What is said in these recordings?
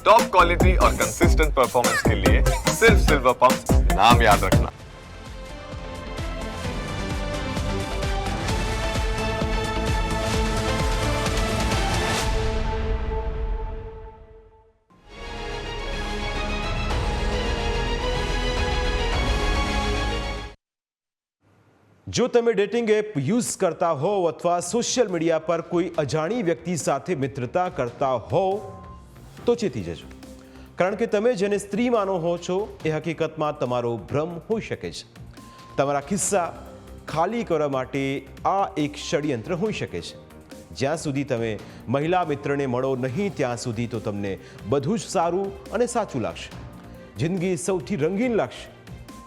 Top quality और consistent performance के लिए सिर्फ सिल्वर पंप नाम याद रखना જો તમે ડેટિંગ એપ યુઝ કરતા હોવ અથવા સોશિયલ મીડિયા પર કોઈ અજાણી વ્યક્તિ સાથે મિત્રતા કરતા હોવ તો ચેતી જજો. કારણ કે તમે જેને સ્ત્રી માનો હો છો, એ હકીકતમાં તમારો ભ્રમ હોઈ શકે છે. તમારા ખિસ્સા ખાલી કરવા માટે આ એક ષડયંત્ર હોઈ શકે છે. જ્યાં સુધી તમે મહિલા મિત્રને મળો નહીં, ત્યાં સુધી તો તમને બધું જ સારું અને સાચું લાગશે. જિંદગી સૌથી રંગીન લાગશે.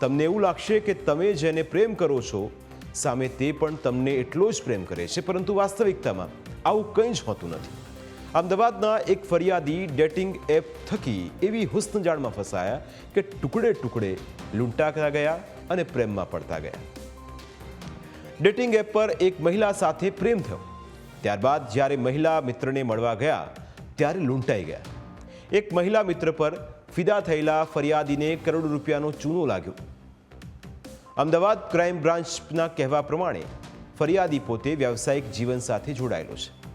તમને એવું લાગશે કે તમે જેને પ્રેમ કરો છો, સામે તે પણ તમને એટલો જ પ્રેમ કરે છે. પરંતુ વાસ્તવિકતામાં આવું કંઈ જ હોતું નથી. અમદાવાદના એક ફરિયાદી ડેટિંગ એપ થકી એવી હુસ્નજાળમાં ફસાયા કે ટુકડે ટુકડે લૂંટાતા ગયા અને પ્રેમમાં પડતા ગયા. ડેટિંગ એપ પર એક મહિલા સાથે પ્રેમ થયો. ત્યારબાદ જ્યારે મહિલા મિત્રને મળવા ગયા, ત્યારે લૂંટાઈ ગયા. એક મહિલા મિત્ર પર ફિદા થયેલા ફરિયાદીને કરોડો રૂપિયાનો ચૂનો લાગ્યો. અમદાવાદ ક્રાઇમ બ્રાન્ચના કહેવા પ્રમાણે ફરિયાદી પોતે વ્યાવસાયિક જીવન સાથે જોડાયેલો છે.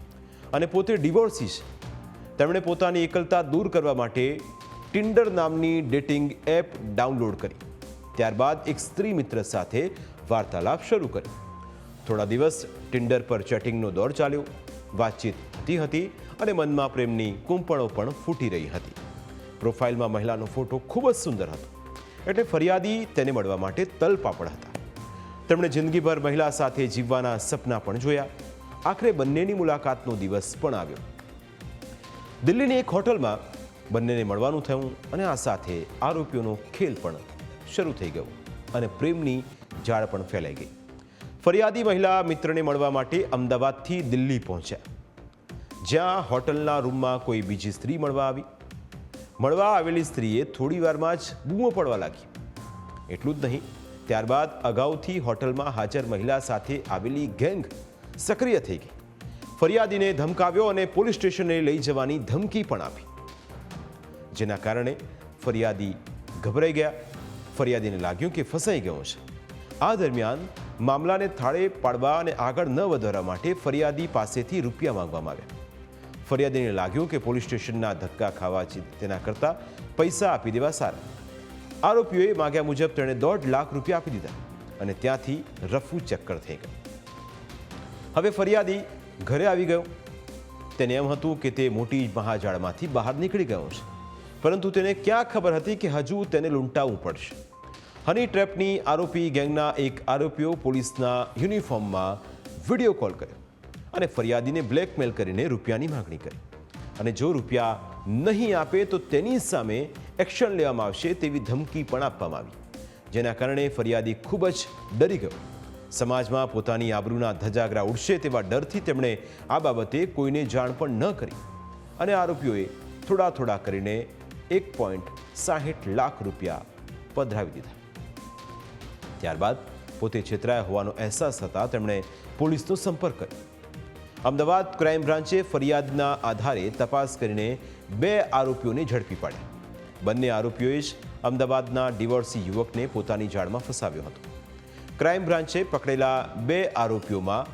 અને પોતે ડિવોર્સી છે. તેમણે પોતાની એકલતા દૂર કરવા માટે ટિન્ડર નામની ડેટિંગ એપ ડાઉનલોડ કરી. ત્યારબાદ એક સ્ત્રી મિત્ર સાથે વાર્તાલાપ શરૂ કરી. થોડા દિવસ ટિન્ડર પર ચેટિંગનો દોર ચાલ્યો. વાતચીત થતી હતી અને મનમાં પ્રેમની કુંપણો પણ ફૂટી રહી હતી. પ્રોફાઇલમાં મહિલાનો ફોટો ખૂબ જ સુંદર હતો. એટલે ફરિયાદી તેને મળવા માટે તલપાપડ હતા. તેમણે જિંદગીભર મહિલા સાથે જીવવાના સપના પણ જોયા. આખરે બંનેની મુલાકાતનો દિવસ પણ આવ્યો. દિલ્હીની એક હોટલમાં બંનેને મળવાનું થયું અને આ સાથે આરોપીઓનો ખેલ પણ શરૂ થઈ ગયો અને પ્રેમની જાળ પણ ફેલાઈ ગઈ. ફરિયાદી મહિલા મિત્રને મળવા માટે અમદાવાદથી દિલ્હી પહોંચ્યા. જ્યાં હોટલના રૂમમાં કોઈ બીજી સ્ત્રી મળવા આવી. મળવા આવેલી સ્ત્રીએ થોડી વારમાં જ બૂમો પડવા લાગી. એટલું જ નહીં, ત્યારબાદ અગાઉથી હોટલમાં હાજર મહિલા સાથે આવેલી ગેંગ સક્રિય થઈ ગઈ. ફરિયાદીને ધમકાવ્યો અને પોલીસ સ્ટેશને લઈ જવાની ધમકી પણ આપી. જેના કારણે ફરિયાદી ગભરાઈ ગયા. ફરિયાદીને લાગ્યું કે ફસાઈ ગયો છે. આ દરમિયાન મામલાને થાળે પાડવા અને આગળ ન વધારવા માટે ફરિયાદી પાસેથી રૂપિયા માંગવામાં આવ્યા. ફરિયાદીને લાગ્યું કે પોલીસ સ્ટેશનના ધક્કા ખાવા તેના કરતાં પૈસા આપી દેવા સારા. આરોપીઓએ માગ્યા મુજબ તેણે દોઢ લાખ રૂપિયા આપી દીધા અને ત્યાંથી રફુ ચક્કર થઈ ગયું હવે ફરિયાદી ઘરે આવી ગયો. તેને એમ હતું કે તે મોટી મહાજાળમાંથી બહાર નીકળી ગયો છે. પરંતુ તેને ક્યાં ખબર હતી કે હજુ તેને લૂંટાવવું પડશે? હની ટ્રેપની આરોપી ગેંગના એક આરોપીઓ પોલીસના યુનિફોર્મમાં વીડિયો કોલ કર્યો અને ફરિયાદીને બ્લેકમેલ કરીને રૂપિયાની માગણી કરી. અને જો રૂપિયા નહીં આપે તો તેની સામે એક્શન લેવામાં આવશે તેવી ધમકી પણ આપવામાં આવી. જેના કારણે ફરિયાદી ખૂબ જ ડરી ગયો. સમાજમાં પોતાની આબરૂના ધજાગરા ઉડશે તેવા ડરથી તેમણે આ બાબતે કોઈને જાણ પણ ન કરી. અને આરોપીઓએ થોડા થોડા કરીને એક પોઈન્ટ સાહીઠ લાખ રૂપિયા પધરાવી દીધા. ત્યારબાદ પોતે છેતરાયા હોવાનો અહેસાસ થતાં તેમણે પોલીસનો સંપર્ક કર્યો. અમદાવાદ ક્રાઇમ બ્રાન્ચે ફરિયાદના આધારે તપાસ કરીને બે આરોપીઓને ઝડપી પાડ્યા. બંને આરોપીઓએ જ અમદાવાદના ડિવોર્સી યુવકને પોતાની જાળમાં ફસાવ્યો હતો. ક્રાઇમ બ્રાન્ચે પકડેલા બે આરોપીઓમાં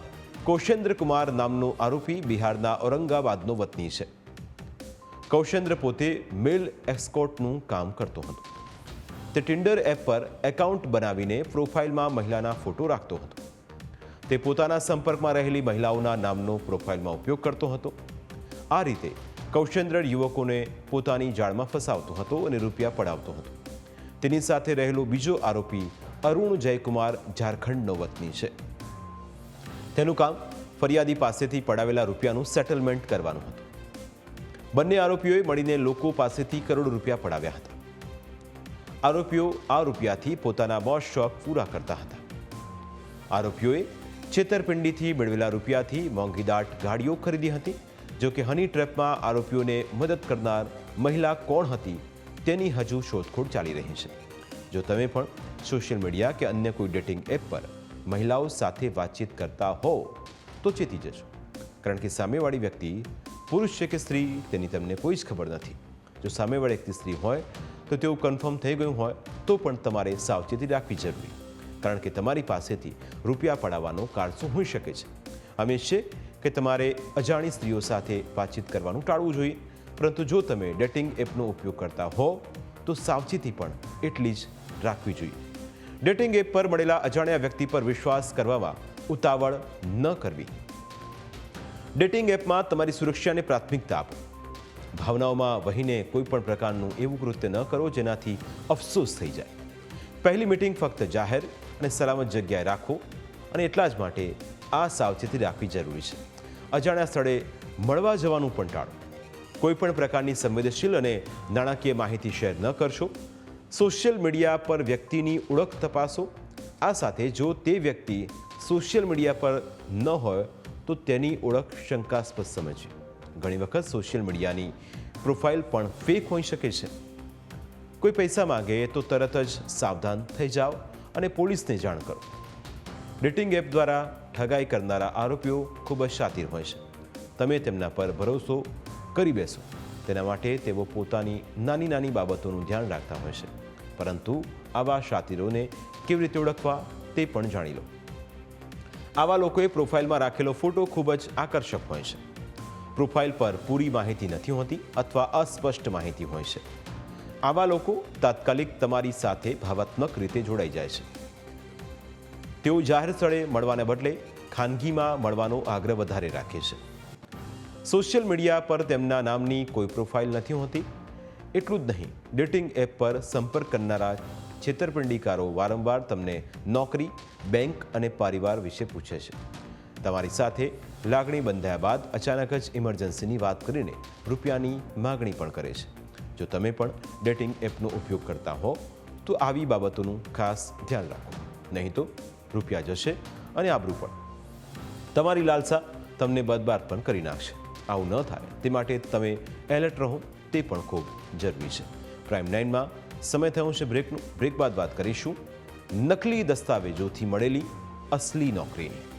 કૌશેન્દ્ર કુમાર નામનો આરોપી બિહારના ઔરંગાબાદનો વતની છે. કૌશેન્દ્ર પોતે મેલ એસ્કોર્ટનું કામ કરતો હતો. તે ટિન્ડર એપ પર એકાઉન્ટ બનાવીને પ્રોફાઇલમાં મહિલાના ફોટો રાખતો હતો. તે પોતાના સંપર્કમાં રહેલી મહિલાઓના નામનો પ્રોફાઇલમાં ઉપયોગ કરતો હતો. આ રીતે કૌશેન્દ્ર યુવકોને પોતાની જાળમાં ફસાવતો હતો અને રૂપિયા પડાવતો હતો. તેની સાથે રહેલો બીજો આરોપી અરુણ જયકુમાર ઝારખંડનો વતની છે. તેનું કામ ફરિયાદી પાસેથી પડાવેલા રૂપિયાનું સેટલમેન્ટ કરવાનું હતું. બંને આરોપીઓએ મળીને લોકો પાસેથી કરોડો રૂપિયા પડાવ્યા હતા. આરોપીઓ આ રૂપિયાથી પોતાના મોજ શોખ પૂરા કરતા હતા. આરોપીઓએ છેતરપિંડીથી મેળવેલા રૂપિયાથી મોંઘીદાટ ગાડીઓ ખરીદી હતી, જો કે હની ટ્રેપમાં આરોપીઓને મદદ કરનાર મહિલા કોણ હતી તેની હજુ શોધખોળ ચાલી રહી છે. જો તમે પણ સોશિયલ મીડિયા કે અન્ય કોઈ ડેટિંગ એપ પર મહિલાઓ સાથે વાતચીત કરતા હો, તો ચેતી જજો કારણ કે સામેવાળી વ્યક્તિ પુરુષ છે કે સ્ત્રી, તેની તમને કોઈ જ ખબર નથી. જો સામેવાળી વ્યક્તિ સ્ત્રી હોય, તો તેવું કન્ફર્મ થઈ ગયું હોય, તો પણ તમારે સાવચેતી રાખવી જરૂરી. કારણ કે તમારી પાસેથી રૂપિયા પડાવવાનો કારસો હોઈ શકે છે. હંમેશે કે તમારે અજાણી સ્ત્રીઓ સાથે વાતચીત કરવાનું ટાળવું જોઈએ. પરંતુ જો તમે ડેટિંગ એપનો ઉપયોગ કરતા હો તો સાવચેતી પણ એટલી જ રાખવી જોઈએ. ડેટિંગ એપ પર મળેલા અજાણ્યા વ્યક્તિ પર વિશ્વાસ કરવામાં ઉતાવળ ન કરવી. ડેટિંગ એપમાં તમારી સુરક્ષાને પ્રાથમિકતા આપો. ભાવનાઓમાં વહીને કોઈ પણ પ્રકારનું એવું કૃત્ય ન કરો જેનાથી અફસોસ થઈ જાય. પહેલી મિટિંગ ફક્ત જાહેર અને સલામત જગ્યાએ રાખો અને એટલા જ માટે આ સાવચેતી રાખવી જરૂરી છે. અજાણ્યા સ્થળે મળવા જવાનું પણ ટાળો. કોઈ પણ પ્રકારની સંવેદનશીલ અને નાણાકીય માહિતી શેર ન કરશો. સોશિયલ મીડિયા પર વ્યક્તિની ઓળખ તપાસો. આ સાથે જો તે વ્યક્તિ સોશિયલ મીડિયા પર ન હોય, તો તેની ઓળખ શંકાસ્પદ સમજે ઘણી વખત સોશિયલ મીડિયાની પ્રોફાઇલ પણ ફેક હોઈ શકે છે. કોઈ પૈસા માંગે તો તરત જ સાવધાન થઈ જાઓ અને પોલીસને જાણ કરો. ડેટિંગ એપ દ્વારા ઠગાઈ કરનારા આરોપીઓ ખૂબ જ શાતિર હોય છે. તમે તેમના પર ભરોસો કરી બેસો. તેના માટે તેઓ પોતાની નાની નાની બાબતોનું ધ્યાન રાખતા હોય છે. પરંતુ આવા શાતિરોને કેવી રીતે ઓળખવા તે પણ જાણી લો. આવા લોકોએ પ્રોફાઇલમાં રાખેલો ફોટો ખૂબ જ આકર્ષક હોય છે. પ્રોફાઇલ પર પૂરી માહિતી નથી હોતી અથવા અસ્પષ્ટ માહિતી હોય છે. આવા લોકો તાત્કાલિક તમારી સાથે ભાવાત્મક રીતે જોડાઈ જાય છે. તેઓ જાહેર સ્થળે મળવાને બદલે ખાનગીમાં મળવાનો આગ્રહ વધારે રાખે છે. સોશિયલ મીડિયા પર તેમના નામની કોઈ પ્રોફાઇલ નથી હોતી. એટલું જ નહીં, ડેટિંગ એપ પર સંપર્ક કરનારા છેતરપિંડીકારો વારંવાર તમને નોકરી, બેંક અને પરિવાર વિશે પૂછે છે. તમારી સાથે લાગણી બંધાયા બાદ અચાનક જ ઇમરજન્સીની વાત કરીને રૂપિયાની માગણી પણ કરે છે. જો તમે પણ ડેટિંગ એપનો ઉપયોગ કરતા હો, તો આવી બાબતોનું ખાસ ધ્યાન રાખો. નહીં તો રૂપિયા જશે અને આબરૂ પણ. તમારી લાલસા તમને બદબાર પણ કરી નાખશે. આવું ન થાય. તે માટે તમે એલર્ટ રહો, તે પણ ખૂબ જરૂરી છે. પ્રાઇમ નાઇનમાં સમય થયો છે બ્રેકનું. બ્રેક બાદ વાત કરીશું. નકલી દસ્તાવેજોથી મળેલી અસલી નોકરીની.